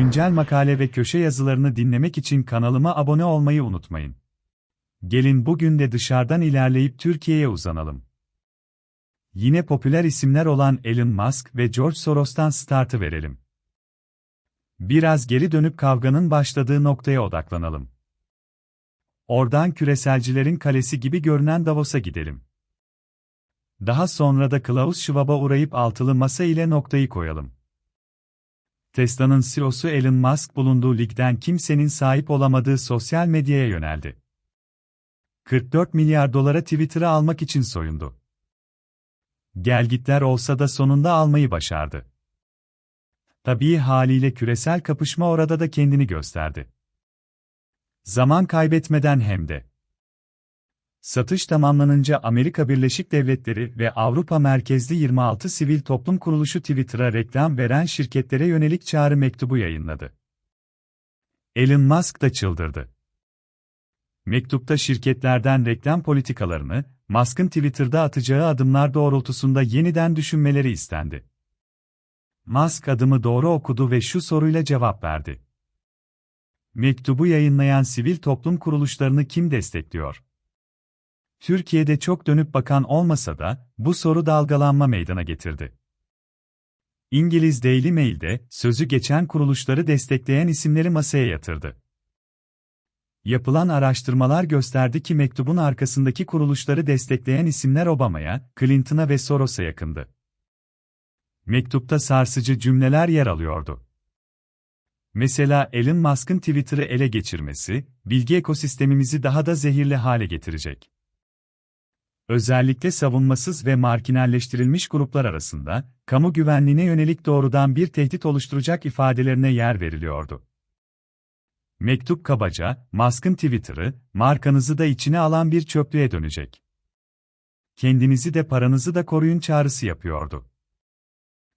Güncel makale ve köşe yazılarını dinlemek için kanalıma abone olmayı unutmayın. Gelin bugün de dışarıdan ilerleyip Türkiye'ye uzanalım. Yine popüler isimler olan Elon Musk ve George Soros'tan startı verelim. Biraz geri dönüp kavganın başladığı noktaya odaklanalım. Oradan küreselcilerin kalesi gibi görünen Davos'a gidelim. Daha sonra da Klaus Schwab'a uğrayıp altılı masa ile noktayı koyalım. Tesla'nın CEO'su Elon Musk bulunduğu ligden kimsenin sahip olamadığı sosyal medyaya yöneldi. 44 milyar dolara Twitter'ı almak için soyundu. Gelgitler olsa da sonunda almayı başardı. Tabii haliyle küresel kapışma orada da kendini gösterdi. Zaman kaybetmeden hem de. Satış tamamlanınca Amerika Birleşik Devletleri ve Avrupa merkezli 26 sivil toplum kuruluşu Twitter'a reklam veren şirketlere yönelik çağrı mektubu yayınladı. Elon Musk da çıldırdı. Mektupta şirketlerden reklam politikalarını, Musk'ın Twitter'da atacağı adımlar doğrultusunda yeniden düşünmeleri istendi. Musk adımı doğru okudu ve şu soruyla cevap verdi. Mektubu yayınlayan sivil toplum kuruluşlarını kim destekliyor? Türkiye'de çok dönüp bakan olmasa da, bu soru dalgalanma meydana getirdi. İngiliz Daily Mail'de, sözü geçen kuruluşları destekleyen isimleri masaya yatırdı. Yapılan araştırmalar gösterdi ki mektubun arkasındaki kuruluşları destekleyen isimler Obama'ya, Clinton'a ve Soros'a yakındı. Mektupta sarsıcı cümleler yer alıyordu. Mesela Elon Musk'ın Twitter'ı ele geçirmesi, bilgi ekosistemimizi daha da zehirli hale getirecek. Özellikle savunmasız ve marginalleştirilmiş gruplar arasında, kamu güvenliğine yönelik doğrudan bir tehdit oluşturacak ifadelerine yer veriliyordu. Mektup kabaca, Musk'ın Twitter'ı, markanızı da içine alan bir çöplüğe dönecek. Kendinizi de paranızı da koruyun çağrısı yapıyordu.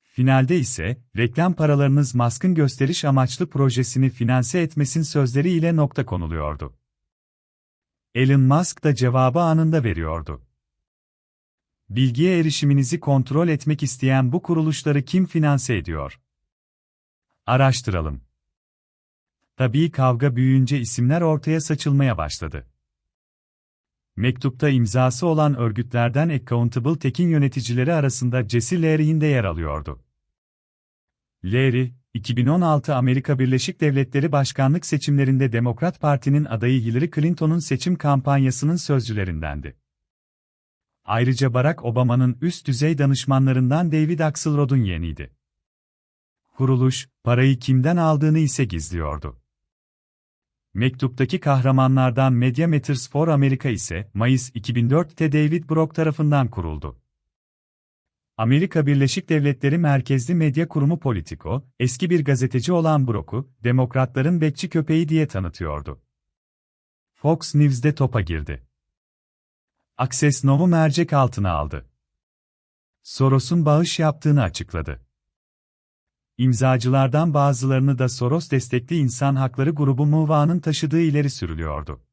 Finalde ise, reklam paralarınız Musk'ın gösteriş amaçlı projesini finanse etmesin sözleri ile nokta konuluyordu. Elon Musk da cevabı anında veriyordu. Bilgiye erişiminizi kontrol etmek isteyen bu kuruluşları kim finanse ediyor? Araştıralım. Tabii kavga büyüyünce isimler ortaya saçılmaya başladı. Mektupta imzası olan örgütlerden Accountable Tech'in yöneticileri arasında Jesse Larry'in de yer alıyordu. Larry, 2016 Amerika Birleşik Devletleri başkanlık seçimlerinde Demokrat Parti'nin adayı Hillary Clinton'un seçim kampanyasının sözcülerindendi. Ayrıca Barack Obama'nın üst düzey danışmanlarından David Axelrod'un yeğeniydi. Kuruluş, parayı kimden aldığını ise gizliyordu. Mektuptaki kahramanlardan Media Matters for America ise Mayıs 2004'te David Brock tarafından kuruldu. Amerika Birleşik Devletleri merkezli medya kurumu Politico, eski bir gazeteci olan Brock'u, demokratların bekçi köpeği diye tanıtıyordu. Fox News'de topa girdi. Access Now'u mercek altına aldı. Soros'un bağış yaptığını açıkladı. İmzacılardan bazılarını da Soros destekli insan hakları grubu MUVA'nın taşıdığı ileri sürülüyordu.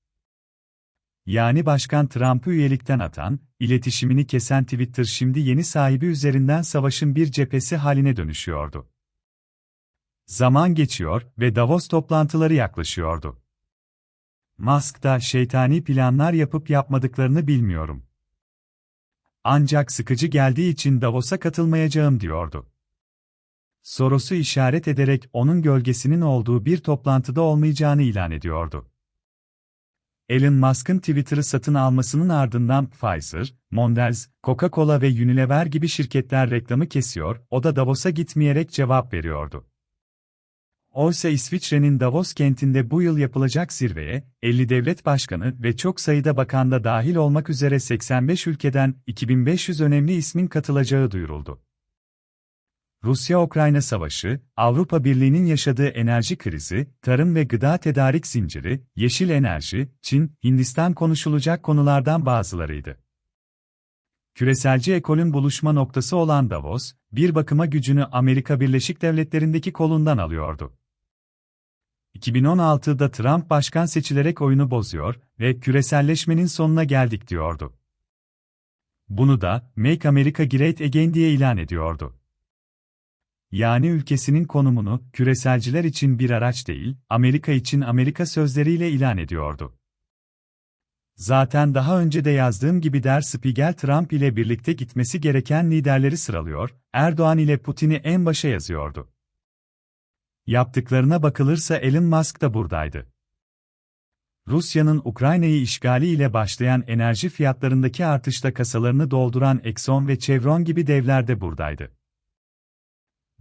Yani Başkan Trump'ı üyelikten atan, iletişimini kesen Twitter şimdi yeni sahibi üzerinden savaşın bir cephesi haline dönüşüyordu. Zaman geçiyor ve Davos toplantıları yaklaşıyordu. Musk da şeytani planlar yapıp yapmadıklarını bilmiyorum. Ancak sıkıcı geldiği için Davos'a katılmayacağım diyordu. Soros'u işaret ederek onun gölgesinin olduğu bir toplantıda olmayacağını ilan ediyordu. Elon Musk'ın Twitter'ı satın almasının ardından Pfizer, Mondelez, Coca-Cola ve Unilever gibi şirketler reklamı kesiyor, o da Davos'a gitmeyerek cevap veriyordu. Oysa İsviçre'nin Davos kentinde bu yıl yapılacak zirveye, 50 devlet başkanı ve çok sayıda bakan da dahil olmak üzere 85 ülkeden 2500 önemli ismin katılacağı duyuruldu. Rusya-Ukrayna savaşı, Avrupa Birliği'nin yaşadığı enerji krizi, tarım ve gıda tedarik zinciri, yeşil enerji, Çin, Hindistan konuşulacak konulardan bazılarıydı. Küreselci ekolün buluşma noktası olan Davos, bir bakıma gücünü Amerika Birleşik Devletleri'ndeki kolundan alıyordu. 2016'da Trump başkan seçilerek oyunu bozuyor ve küreselleşmenin sonuna geldik diyordu. Bunu da Make America Great Again diye ilan ediyordu. Yani ülkesinin konumunu, küreselciler için bir araç değil, Amerika için Amerika sözleriyle ilan ediyordu. Zaten daha önce de yazdığım gibi Der Spiegel Trump ile birlikte gitmesi gereken liderleri sıralıyor, Erdoğan ile Putin'i en başa yazıyordu. Yaptıklarına bakılırsa Elon Musk da buradaydı. Rusya'nın Ukrayna'yı işgali ile başlayan enerji fiyatlarındaki artışta kasalarını dolduran Exxon ve Chevron gibi devler de buradaydı.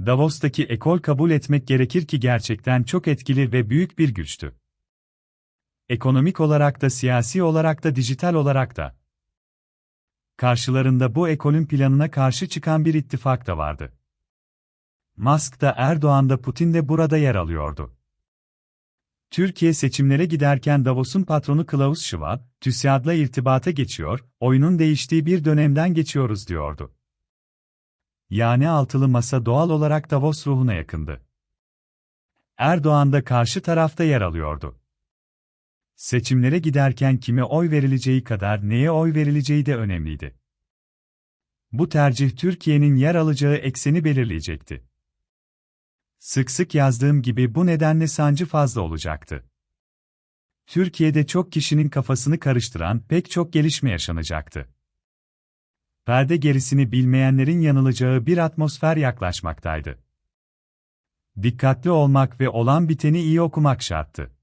Davos'taki ekol kabul etmek gerekir ki gerçekten çok etkili ve büyük bir güçtü. Ekonomik olarak da siyasi olarak da dijital olarak da. Karşılarında bu ekolün planına karşı çıkan bir ittifak da vardı. Musk da Erdoğan da Putin de burada yer alıyordu. Türkiye seçimlere giderken Davos'un patronu Klaus Schwab, TÜSİAD'la irtibata geçiyor, oyunun değiştiği bir dönemden geçiyoruz diyordu. Yani altılı masa doğal olarak Davos ruhuna yakındı. Erdoğan da karşı tarafta yer alıyordu. Seçimlere giderken kime oy verileceği kadar neye oy verileceği de önemliydi. Bu tercih Türkiye'nin yer alacağı ekseni belirleyecekti. Sık sık yazdığım gibi bu nedenle sancı fazla olacaktı. Türkiye'de çok kişinin kafasını karıştıran pek çok gelişme yaşanacaktı. Perde gerisini bilmeyenlerin yanılacağı bir atmosfer yaklaşmaktaydı. Dikkatli olmak ve olan biteni iyi okumak şarttı.